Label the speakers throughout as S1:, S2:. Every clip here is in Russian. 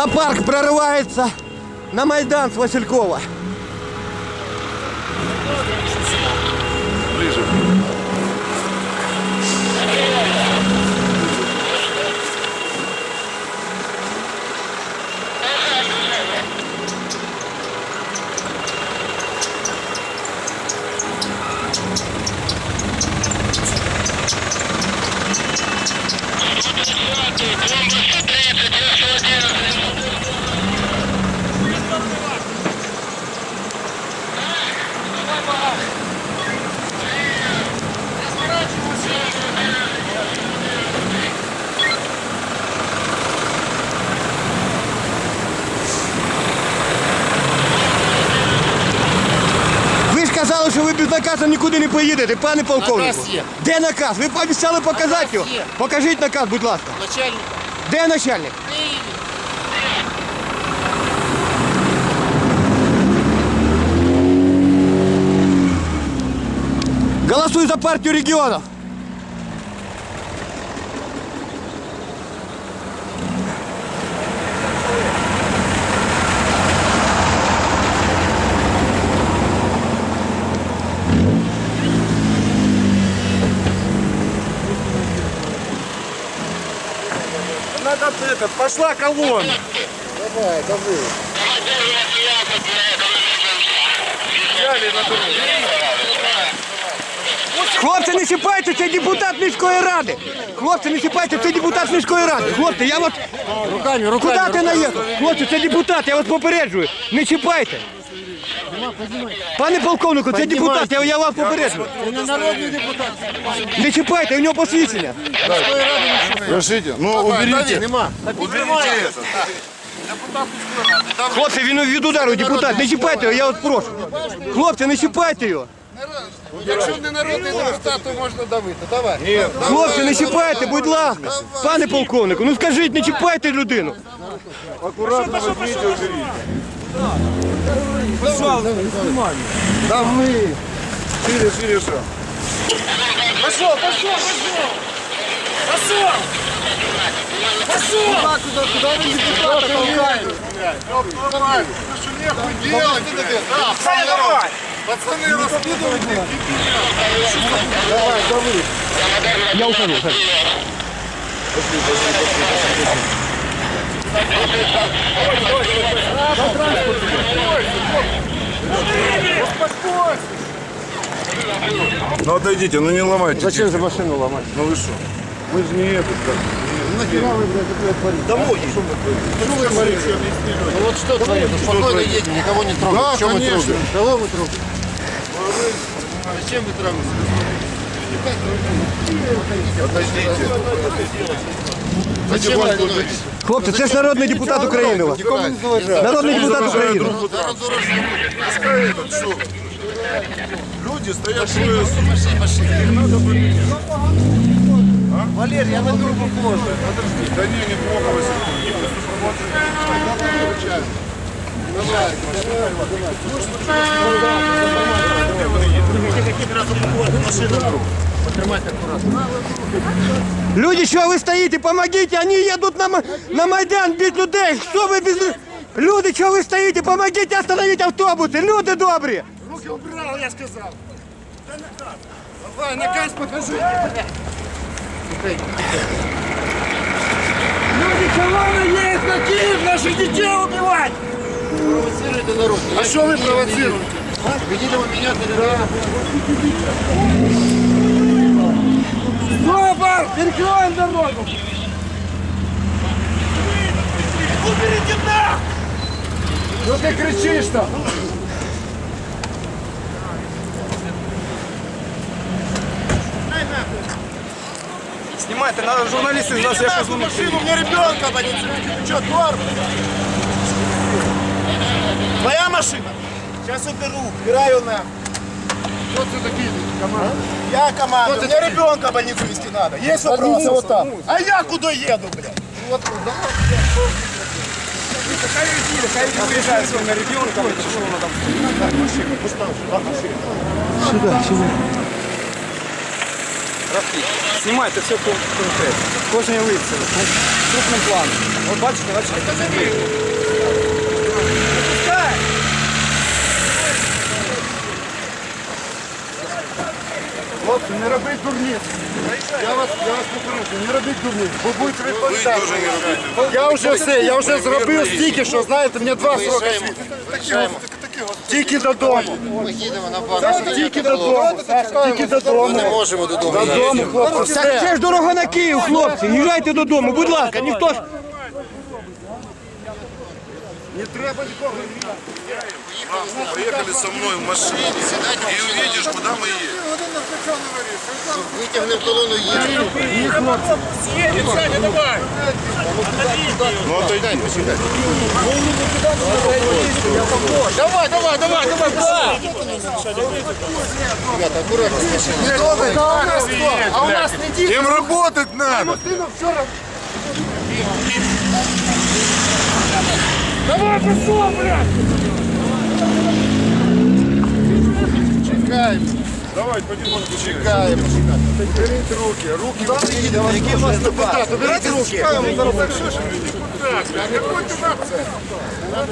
S1: Зоопарк прорывается на Майдан с Василькова. Ви ж казали, що ви без наказу нікуди не поїдете, пане полковнику.
S2: Наказ є.
S1: Де наказ? Ви пообіцяли показати
S2: Наказ
S1: його.
S2: є.
S1: Покажіть наказ, будь ласка.
S2: Начальник.
S1: Де начальник?
S2: Києві.
S1: Голосуй за партию регионов.
S3: этот, пошла колонна.
S2: Давай, давай.
S3: Взяли на дорогу.
S1: Хлопці, не чіпайте, це депутат міської ради. Хлопці, не чіпайте, це депутат міської ради. Хлопці, я от...
S2: Руками, руками.
S1: Куди ти наїхав? Хлопці, це депутат, я вас попереджую. Не чіпайте. Пане полковнику, це депутат, я, я вас попереджую.
S2: Це не народний депутат.
S1: Не чіпайте, у нього посвідчення.
S3: Разрешите, ну уберите.
S2: Нема.
S3: Уберите это.
S1: Хлопці, він від удару депутат, не чіпайте його, я вас прошу. Хлопці, не чіпайте його.
S2: Якщо не народний депутат, то можна давити. Давай.
S3: Нет,
S1: Хлопці, не чіпайте, будь ласка. Пане полковнику, ну скажіть, не чіпайте людину.
S3: аккуратно возьмите, уберите.
S2: Дави.
S3: Шире, шире, шире.
S2: Пошел, пошел, пошел. Пошел. Пошел. Куда, куда, куда вы депутата толкаете?
S3: Давай. Ты что, нехуй делать? Да, давай. Пацаны, раскидывайте.
S2: Давай, дави.
S1: Я ухожу.
S3: Ну отойдите, ну не ломайте.
S2: Зачем же машину ломать?
S3: Ну вы что? Мы же не этот как.
S2: Нахера вы, блядь, такое творите?
S3: Домой. Что вы творите?
S2: Ну вот что творите? Спокойно едем, никого не трогаем.
S3: Да, конечно.
S2: Кого вы трогаете? Зачем вы трогаете? Зачем вы
S3: Потихоньку
S2: трогаете?
S1: Хлопці, це ж народний депутат України. у вас.
S2: Никому не заважайте.
S1: Народний депутат України.
S3: Зараз дорожній рух. Пускай этот, что? Люди стоят двое
S2: Пошли, пошли.
S3: Валер, я на другу позже. Подожди. Да не, неплохо, Василий.
S1: Люди, що ви стоїте? Помогите, вони їдуть на, Ма- на Майдан бить людей. Що ви без... Люди, що ви стоїте? Помогите остановити автобуси. Люди добрі.
S3: Руки убрал, я сказал. Давай, наказ покажи.
S1: Люди, чого ви є на Київ наших дітей убивати?
S2: Провоцируете народ.
S3: А что вы провоцируете?
S2: Видимо, меня передали.
S1: Стопа! Перекроем дорогу! Уберите нах!
S3: Что ты кричишь-то?
S4: Знімайте, надо журналісти з нас якось вони
S3: машину, мне ребенка боится. Ты что, тварь? Твоя машина? Сейчас уберу. Убираю на.
S2: Кто ты такие? Команда.
S3: Я команда. Мне ребенка в больницу везти надо. Есть вопросы вот там. А я куда еду, блядь?
S2: Вот туда.
S4: приїжджають своїми регіонами, що воно там. Рафік, знімайте все кон- конкретно. Кожен вулиці, крупним планом. От бачите, бачите.
S2: Хлопці, не робіть дурниць. Я вас, я вас попереджу, не робіть дурниць, бо будете відповідати. Я вже все, я вже зробив стільки, що знаєте, мені два сроки світить. Тільки додому.
S5: Ми їдемо на базу.
S2: Тільки додому. Тільки додому.
S5: Можемо додому.
S2: Додому, хлопці, все.
S1: це ж дорога на Київ, хлопці. Їжджайте додому, будь ласка, ніхто ж.
S2: Не треба нікого.
S3: Поехали со мной в машине и увидишь, куда мы едем.
S5: Витягнемо колону їдемо.
S3: Ну, отойди.
S5: Давай, давай, давай, давай, давай. Ребята, аккуратно. Не трогай.
S2: А у нас не діти.
S3: Им работать надо.
S2: Сину вчора
S5: Чекаємо.
S3: Давай, потихоньку
S5: Чекаємо.
S2: беріть руки, руки вийдіть. Які у вас депутати? Беріть руки.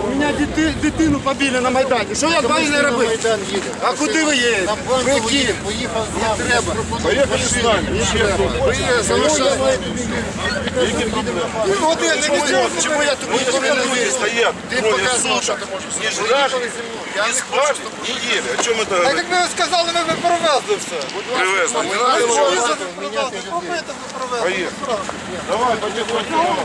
S2: У мене дити- дитину побили на Майдані. Що я повинен робити?
S5: Майдан їде.
S2: А куди ви їдете?
S5: Там
S2: Ви в
S5: банку
S2: Київ.
S5: поїхав з нами. Треба.
S3: Поехали с нами.
S2: Ви залишаєте. Ну, от я чому я- чому я тобі повинен
S3: Люди
S2: вирішити?
S3: стоят,
S5: Ти
S3: трое
S5: показував, що
S3: суток.
S5: ти можеш.
S3: Не жрали, не спали, не ели. О чем это
S2: Так
S3: говорить?
S2: як ви сказали, ми б провезли все.
S3: Привезли. Не надо
S2: Що
S3: было.
S2: ви за провезли? Купити ви провезли.
S3: Поехали. Давай, потихоньку.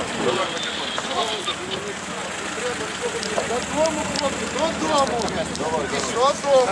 S2: Додому, хлопці, додому. Додому.